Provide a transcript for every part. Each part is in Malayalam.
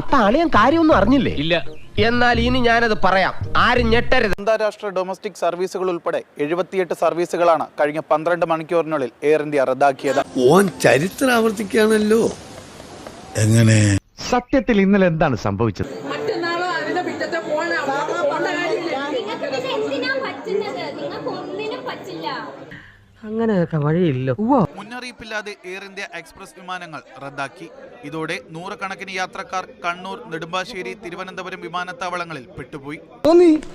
അപ്പൊ അളിയൻ കാര്യമൊന്നും അറിഞ്ഞില്ലേ? ഇല്ല. എന്നാൽ ഇനി ഞാനത് പറയാം. ആരും ഞെട്ടരുത്. അന്താരാഷ്ട്ര ഡൊമസ്റ്റിക് സർവീസുകൾ ഉൾപ്പെടെ എഴുപത്തിയെട്ട് സർവീസുകളാണ് കഴിഞ്ഞ പന്ത്രണ്ട് മണിക്കൂറിനുള്ളിൽ എയർ ഇന്ത്യ റദ്ദാക്കിയത്. ഓൻ ചരിത്രം ആവർത്തിക്കുകയാണല്ലോ. എങ്ങനെ? സത്യത്തിൽ ഇന്നലെ എന്താണ് സംഭവിച്ചത്? മറ്റന്നാളോ അതിന്റെ മുന്നറിയിപ്പില്ലാതെ എയർ ഇന്ത്യ എക്സ്പ്രസ് വിമാനങ്ങൾ റദ്ദാക്കി. ഇതോടെ നൂറുകണക്കിന് യാത്രക്കാർ കണ്ണൂർ നെടുമ്പാശ്ശേരി തിരുവനന്തപുരം വിമാനത്താവളങ്ങളിൽ പെട്ടുപോയി.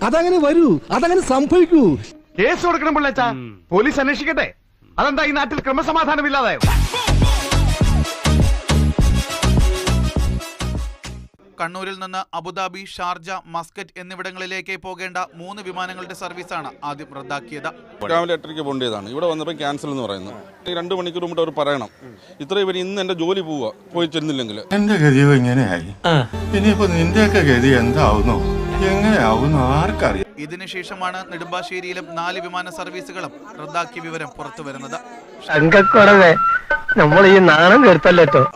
അതങ്ങനെ വരൂ അതങ്ങനെ സംഭവിക്കൂ. കേസ് കൊടുക്കണം പിള്ളേച്ചാ. പോലീസ് അന്വേഷിക്കട്ടെ. അതെന്താ ഈ നാട്ടിൽ ക്രമസമാധാനം കണ്ണൂരിൽ നിന്ന് അബുദാബി ഷാർജ മസ്കറ്റ് എന്നിവിടങ്ങളിലേക്ക് പോകേണ്ട മൂന്ന് വിമാനങ്ങളുടെ സർവീസാണ് ആദ്യം റദ്ദാക്കിയത്. രാവിലെ എട്ടരയ്ക്ക് പോകേണ്ടതാണ്. ഇവിടെ വന്നപ്പോൾ ക്യാൻസൽ എന്ന് പറയുന്നു. ഈ രണ്ട് മണിക്കൂർ മുമ്പ് അവർ പറയണം. ഇത്രയും പേര് ഇന്ന് എന്റെ ജോലി പോവുക പോയി ചെന്നില്ലെങ്കിൽ. എന്റെ ഗതിയോ ഇങ്ങനെയായി? ഇനിയിപ്പോ നിന്റെയൊക്കെ ഗതി എന്താവുന്നു? എങ്ങനെയാവുന്നു ആർക്കറിയാം. ഇതിനുശേഷമാണ് നെടുമ്പാശ്ശേരിയിലും നാല് വിമാന സർവീസുകളും റദ്ദാക്കിയ വിവരം പുറത്തുവരുന്നത്. നമ്മൾ ഈ നാണം കേട്ടല്ലോ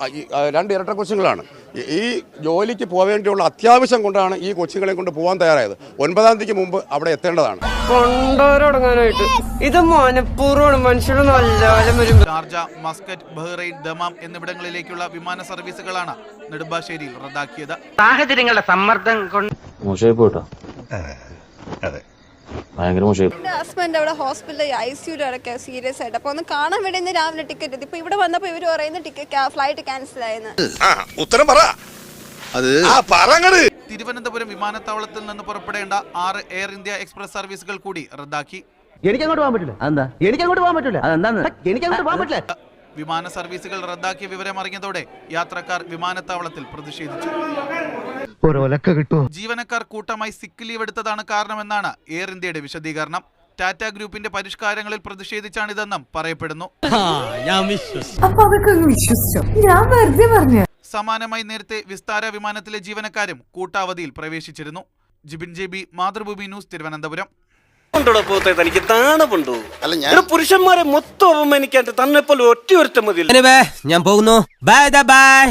രണ്ട് ഇരട്ട കൊച്ചുങ്ങളാണ്. ഈ- ജോലിക്ക് പോവേണ്ടിയുള്ള അത്യാവശ്യം കൊണ്ടാണ് ഈ കൊച്ചുങ്ങളെ കൊണ്ട് പോകാൻ തയ്യാറായത്. ഒൻപതാം തീയതിക്ക് മുമ്പ് അവിടെ എത്തേണ്ടതാണ്. കൊണ്ടോരടങ്ങാനായിട്ട്. ഇത് മനഃപൂർവമാണ്. മനുഷ്യരും നല്ലകാലം വരും. ഷാർജ മസ്കറ്റ് ബഹ്റൈൻ ദമാം എന്നിവിടങ്ങളിലേക്കുള്ള വിമാന സർവീസുകളാണ് നെടുമ്പാശ്ശേരിയിൽ റദ്ദാക്കിയത്. സാഹചര്യങ്ങളുടെ സമ്മർദ്ദം കൊണ്ട് മോശമായി പോയിട്ടോ? അതെ. ഭയങ്കര മോശമായി എന്റെ ഹസ്ബൻഡ് അവിടെ ഹോസ്പിറ്റലിൽ ഐ സിയുടെ അടക്ക സീരിയസ് ആയിട്ട്. അപ്പൊ ഒന്ന് കാണാൻ വേണ്ടി ഇന്ന് രാവിലെ ടിക്കറ്റ് എത്തി ഇപ്പൊ ഇവിടെ വന്നപ്പോ ഇവർ പറയുന്ന ടിക്കറ്റ് ഫ്ലൈറ്റ് ക്യാൻസൽ ആയെന്ന്. ഉത്തരം പറ. അത് ആ പറങ്ങട്. തിരുവനന്തപുരം വിമാനത്താവളത്തിൽ നിന്ന് പുറപ്പെടേണ്ട ആറ് എയർ ഇന്ത്യ എക്സ്പ്രസ് സർവീസുകൾ കൂടി റദ്ദാക്കി. എനിക്ക് അങ്ങോട്ട് പോകാൻ പറ്റില്ല. എന്താ എനിക്ക് അങ്ങോട്ട് പോകാൻ പറ്റില്ല. അതെന്താന്ന്? എനിക്ക് അങ്ങോട്ട് പോകാൻ പറ്റില്ല. വിമാന സർവീസുകൾ റദ്ദാക്കിയ വിവരം അറിഞ്ഞതോടെ യാത്രക്കാർ വിമാനത്താവളത്തിൽ പ്രതിഷേധിച്ചു. ഒരൊലക്ക കിട്ടുമോ ജീവനക്കാർ കൂട്ടമായി സിക്ക് ലീവ് എടുത്തതാണ് കാരണമെന്നാണ് എയർ ഇന്ത്യയുടെ വിശദീകരണം. ടാറ്റ ഗ്രൂപ്പിന്റെ പരിഷ്കാരങ്ങളിൽ പ്രതിഷേധിച്ചാണിതെന്നും പറയപ്പെടുന്നു. അപ്പൊ അതൊക്കെ വിശ്വസിച്ചോ? ഞാൻ വെറുതെ പറഞ്ഞു സമാനമായി നേരത്തെ വിസ്താര വിമാനത്തിലെ ജീവനക്കാരും കൂട്ടാവധിയിൽ പ്രവേശിച്ചിരുന്നു. Jibin J B Mathrubhumi news Thiruvananthapuram. തനിക്ക് താണുണ്ടോ അല്ല ഞാൻ പുരുഷന്മാരെ മൊത്തം അപമാനിക്കാൻ തന്നെ പോലെ ഒറ്റ ഒരുത്തം മതി ഞാൻ പോകുന്നു. Bye bye